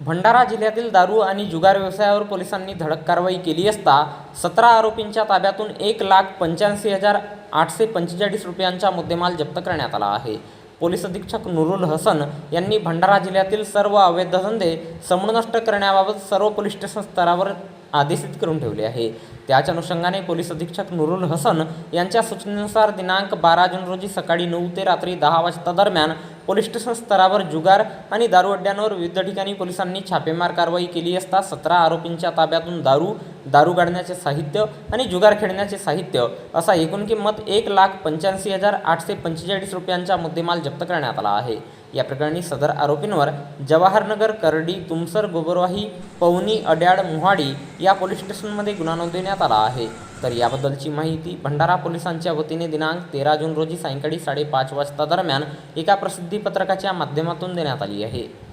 भंडारा जिल्ह्यातील दारू आणि जुगार व्यवसायावर पोलिसांनी धडक कारवाई केली असता सतरा आरोपींच्या ताब्यातून एक लाख पंच्याऐंशी हजार आठशे पंचेचाळीस रुपयांचा मुद्देमाल जप्त करण्यात आला आहे. पोलीस अधीक्षक नुरुल हसन यांनी भंडारा जिल्ह्यातील सर्व अवैध धंदे समूळनष्ट करण्याबाबत सर्व पोलीस स्टेशन स्तरावर आदेशित करून ठेवले आहे. त्याच अनुषंगाने पोलीस अधीक्षक नुरुल हसन यांच्या सूचनेनुसार दिनांक बारा जून रोजी सकाळी नऊ ते रात्री दहा वाजता दरम्यान पोलीस स्टेशन स्तरावर जुगार आणि दारू अड्ड्यांवर विविध ठिकाणी पोलिसांनी छापेमार कारवाई केली असता सतरा आरोपींच्या ताब्यातून दारू दारू गाडण्याचे साहित्य आणि जुगार खेळण्याचे साहित्य असा एकूण किंमत एक लाख पंच्याऐंशी हजार आठशे पंचेचाळीस रुपयांचा मुद्देमाल जप्त करण्यात आला आहे. या प्रकरणी सदर आरोपींवर जवाहरनगर करडी तुमसर गोबरवाही पवनी अड्याळ मोहाडी या पोलीस स्टेशनमध्ये गुन्हा नोंदवण्यात आला आहे. तर याबद्दलची माहिती भंडारा पोलिसांच्या वतीने दिनांक तेरा जून रोजी सायंकाळी साडेपाच वाजता दरम्यान एका प्रसिद्धी पत्रकाच्या माध्यमातून देण्यात आली आहे.